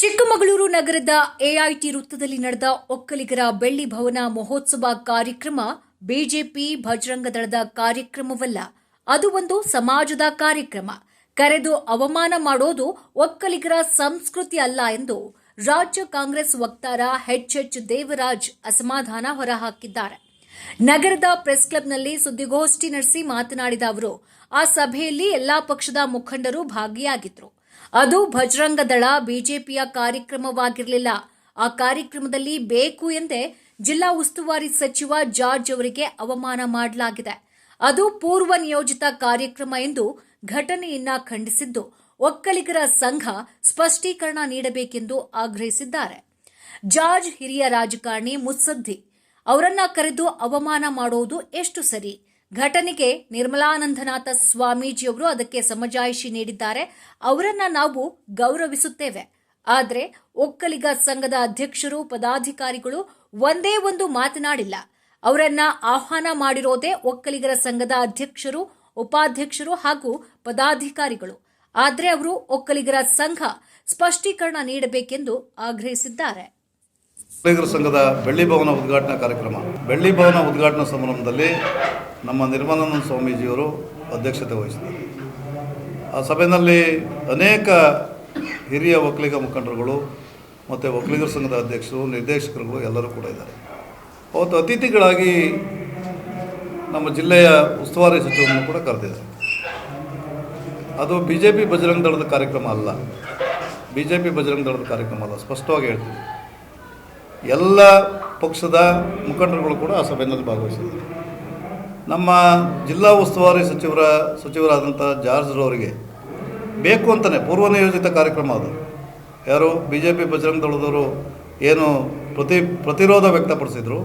ಚಿಕ್ಕಮಗಳೂರು ನಗರದ ಎಐಟಿ ವೃತ್ತದಲ್ಲಿ ನಡೆದ ಒಕ್ಕಲಿಗರ ಬೆಳ್ಳಿ ಭವನ ಮಹೋತ್ಸವ ಕಾರ್ಯಕ್ರಮ ಬಿಜೆಪಿ ಭಜರಂಗ ದಳದ ಕಾರ್ಯಕ್ರಮವಲ್ಲ. ಅದು ಒಂದು ಸಮಾಜದ ಕಾರ್ಯಕ್ರಮ. ಕರೆದು ಅವಮಾನ ಮಾಡೋದು ಒಕ್ಕಲಿಗರ ಸಂಸ್ಕೃತಿ ಅಲ್ಲ ಎಂದು ರಾಜ್ಯ ಕಾಂಗ್ರೆಸ್ ವಕ್ತಾರ ಎಚ್ ಎಚ್ ದೇವರಾಜ್ ಅಸಮಾಧಾನ ಹೊರಹಾಕಿದ್ದಾರೆ. ನಗರದ ಪ್ರೆಸ್ ಕ್ಲಬ್ನಲ್ಲಿ ಸುದ್ದಿಗೋಷ್ಠಿ ನಡೆಸಿ ಮಾತನಾಡಿದ ಅವರು, ಆ ಸಭೆಯಲ್ಲಿ ಎಲ್ಲಾ ಪಕ್ಷದ ಮುಖಂಡರು ಭಾಗಿಯಾಗಿದ್ರು. ಅದು ಭಜರಂಗದಳ ಬಿಜೆಪಿಯ ಕಾರ್ಯಕ್ರಮವಾಗಿರಲಿಲ್ಲ. ಆ ಕಾರ್ಯಕ್ರಮದಲ್ಲಿ ಬೇಕು ಎಂದೇ ಜಿಲ್ಲಾ ಉಸ್ತುವಾರಿ ಸಚಿವ ಜಾರ್ಜ್ ಅವರಿಗೆ ಅವಮಾನ ಮಾಡಲಾಗಿದೆ. ಅದು ಪೂರ್ವ ನಿಯೋಜಿತ ಕಾರ್ಯಕ್ರಮ ಎಂದು ಘಟನೆಯನ್ನ ಖಂಡಿಸಿದ್ದು, ಒಕ್ಕಲಿಗರ ಸಂಘ ಸ್ಪಷ್ಟೀಕರಣ ನೀಡಬೇಕೆಂದು ಆಗ್ರಹಿಸಿದ್ದಾರೆ. ಜಾರ್ಜ್ ಹಿರಿಯ ರಾಜಕಾರಣಿ ಮುತ್ಸದ್ದಿ ಅವರನ್ನ ಕರೆದು ಅವಮಾನ ಮಾಡುವುದು ಎಷ್ಟು ಸರಿ? ಘಟನೆಗೆ ನಿರ್ಮಲಾನಂದನಾಥ ಸ್ವಾಮೀಜಿಯವರು ಅದಕ್ಕೆ ಸಮಜಾಯಿಷಿ ನೀಡಿದ್ದಾರೆ. ಅವರನ್ನ ನಾವು ಗೌರವಿಸುತ್ತೇವೆ. ಆದರೆ ಒಕ್ಕಲಿಗ ಸಂಘದ ಅಧ್ಯಕ್ಷರು, ಪದಾಧಿಕಾರಿಗಳು ಒಂದೇ ಒಂದು ಮಾತನಾಡಿಲ್ಲ. ಅವರನ್ನ ಆಹ್ವಾನ ಮಾಡಿರೋದೇ ಒಕ್ಕಲಿಗರ ಸಂಘದ ಅಧ್ಯಕ್ಷರು, ಉಪಾಧ್ಯಕ್ಷರು ಹಾಗೂ ಪದಾಧಿಕಾರಿಗಳು. ಆದರೆ ಅವರು ಒಕ್ಕಲಿಗರ ಸಂಘ ಸ್ಪಷ್ಟೀಕರಣ ನೀಡಬೇಕೆಂದು ಆಗ್ರಹಿಸಿದ್ದಾರೆ. ಒಕ್ಕಲಿಗರ ಸಂಘದ ಬೆಳ್ಳಿ ಭವನ ಉದ್ಘಾಟನಾ ಕಾರ್ಯಕ್ರಮ. ಬೆಳ್ಳಿ ಭವನ ಉದ್ಘಾಟನಾ ಸಮಾರಂಭದಲ್ಲಿ ನಮ್ಮ ನಿರ್ಮಲಾನಂದ ಸ್ವಾಮೀಜಿಯವರು ಅಧ್ಯಕ್ಷತೆ ವಹಿಸಿದರು. ಆ ಸಭೆಯಲ್ಲಿ ಅನೇಕ ಹಿರಿಯ ಒಕ್ಕಲಿಗ ಮುಖಂಡರುಗಳು ಮತ್ತು ಒಕ್ಕಲಿಗರ ಸಂಘದ ಅಧ್ಯಕ್ಷರು, ನಿರ್ದೇಶಕರುಗಳು ಎಲ್ಲರೂ ಕೂಡ ಇದ್ದಾರೆ. ಅವತ್ತು ಅತಿಥಿಗಳಾಗಿ ನಮ್ಮ ಜಿಲ್ಲೆಯ ಉಸ್ತುವಾರಿ ಸಚಿವರನ್ನು ಕೂಡ ಕರೆದಿದ್ದಾರೆ. ಅದು ಬಿ ಜೆ ಪಿ ಬಜರಂಗ ದಳದ ಕಾರ್ಯಕ್ರಮ ಅಲ್ಲ. ಬಿ ಜೆ ಪಿ ಬಜರಂಗ ದಳದ ಕಾರ್ಯಕ್ರಮ ಅಲ್ಲ. ಸ್ಪಷ್ಟವಾಗಿ ಹೇಳ್ತೀವಿ ಎಲ್ಲ ಪಕ್ಷದ ಮುಖಂಡರುಗಳು ಕೂಡ ಆ ಸಭೆಯಲ್ಲಿ ಭಾಗವಹಿಸಿದ್ದಾರೆ. ನಮ್ಮ ಜಿಲ್ಲಾ ಉಸ್ತುವಾರಿ ಸಚಿವರ ಸಚಿವರಾದಂಥ ಜಾರ್ಜ್ರವರಿಗೆ ಬೇಕು ಅಂತಲೇ ಪೂರ್ವ ನಿಯೋಜಿತ ಕಾರ್ಯಕ್ರಮ ಅದು. ಯಾರು ಬಿ ಜೆ ಪಿ ಬಜರಂಗ್ ದಳದವರು ಏನು ಪ್ರತಿ, ಪ್ರತಿರೋಧ ವ್ಯಕ್ತಪಡಿಸಿದರು,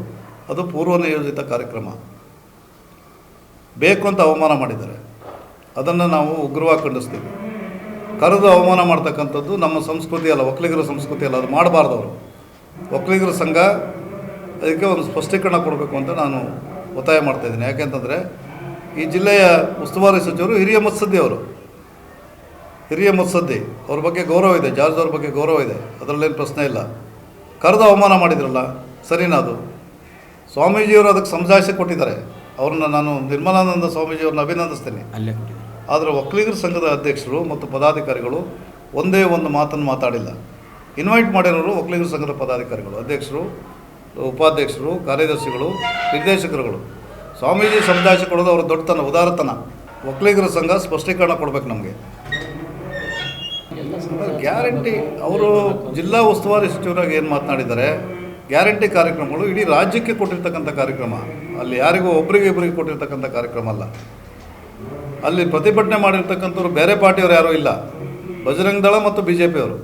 ಅದು ಪೂರ್ವ ನಿಯೋಜಿತ ಕಾರ್ಯಕ್ರಮ. ಬೇಕು ಅಂತ ಅವಮಾನ ಮಾಡಿದ್ದಾರೆ. ಅದನ್ನು ನಾವು ಉಗ್ರವಾಗಿ ಖಂಡಿಸ್ತೀವಿ. ಕರೆದು ಅವಮಾನ ಮಾಡ್ತಕ್ಕಂಥದ್ದು ನಮ್ಮ ಸಂಸ್ಕೃತಿ ಅಲ್ಲ, ಒಕ್ಕಲಿಗರ ಸಂಸ್ಕೃತಿ ಅಲ್ಲ, ಅದು ಮಾಡಬಾರ್ದವರು ಒಕ್ಕಲಿಗರ ಸಂಘ ಅದಕ್ಕೆ ಒಂದು ಸ್ಪಷ್ಟೀಕರಣ ಕೊಡಬೇಕು ಅಂತ ನಾನು ಒತ್ತಾಯ ಮಾಡ್ತಾಯಿದ್ದೀನಿ ಯಾಕೆಂತಂದರೆ ಈ ಜಿಲ್ಲೆಯ ಉಸ್ತುವಾರಿ ಸಚಿವರು ಹಿರಿಯ ಮತ್ಸದ್ದಿ ಅವರು. ಹಿರಿಯ ಮತ್ಸದ್ದಿ ಅವ್ರ ಬಗ್ಗೆ ಗೌರವ ಇದೆ ಜಾರ್ಜ್ ಅವ್ರ ಬಗ್ಗೆ ಗೌರವ ಇದೆ ಅದರಲ್ಲೇನು ಪ್ರಶ್ನೆ ಇಲ್ಲ. ಕರೆದು ಅವಮಾನ ಮಾಡಿದ್ರಲ್ಲ ಸರಿನಾ ಅದು? ಸ್ವಾಮೀಜಿಯವರು ಅದಕ್ಕೆ ಸಂಸಾಯಿಸಿ ಕೊಟ್ಟಿದ್ದಾರೆ. ಅವ್ರನ್ನ ನಾನು ನಿರ್ಮಲಾನಂದ ಸ್ವಾಮೀಜಿಯವ್ರನ್ನ ಅಭಿನಂದಿಸ್ತೇನೆ. ಅಲ್ಲೇ ಆದರೆ ಒಕ್ಕಲಿಗರ ಸಂಘದ ಅಧ್ಯಕ್ಷರು ಮತ್ತು ಪದಾಧಿಕಾರಿಗಳು ಒಂದೇ ಒಂದು ಮಾತನ್ನು ಮಾತಾಡಿಲ್ಲ. ಇನ್ವೈಟ್ ಮಾಡಿರೋರು ಒಕ್ಕಲಿಗರ ಸಂಘದ ಪದಾಧಿಕಾರಿಗಳು, ಅಧ್ಯಕ್ಷರು, ಉಪಾಧ್ಯಕ್ಷರು, ಕಾರ್ಯದರ್ಶಿಗಳು, ನಿರ್ದೇಶಕರುಗಳು. ಸ್ವಾಮೀಜಿ ಸಮುದಾಯ ಕೊಡೋದು ಅವ್ರ ದೊಡ್ಡತನ, ಉದಾರತನ. ಒಕ್ಕಲಿಗರ ಸಂಘ ಸ್ಪಷ್ಟೀಕರಣ ಕೊಡಬೇಕು ನಮಗೆ. ಗ್ಯಾರಂಟಿ, ಅವರು ಜಿಲ್ಲಾ ಉಸ್ತುವಾರಿ ಸಚಿವರಾಗಿ ಏನು ಮಾತನಾಡಿದ್ದಾರೆ, ಗ್ಯಾರಂಟಿ ಕಾರ್ಯಕ್ರಮಗಳು ಇಡೀ ರಾಜ್ಯಕ್ಕೆ ಕೊಟ್ಟಿರ್ತಕ್ಕಂಥ ಕಾರ್ಯಕ್ರಮ. ಅಲ್ಲಿ ಯಾರಿಗೂ ಒಬ್ಬರಿಗೆ ಇಬ್ಬರಿಗೆ ಕೊಟ್ಟಿರ್ತಕ್ಕಂಥ ಕಾರ್ಯಕ್ರಮ ಅಲ್ಲ. ಅಲ್ಲಿ ಪ್ರತಿಭಟನೆ ಮಾಡಿರ್ತಕ್ಕಂಥವ್ರು ಬೇರೆ ಪಾರ್ಟಿಯವರು ಯಾರೂ ಇಲ್ಲ. ಬಜರಂಗ್ ದಳ ಮತ್ತು ಬಿ ಜೆ ಪಿಯವರು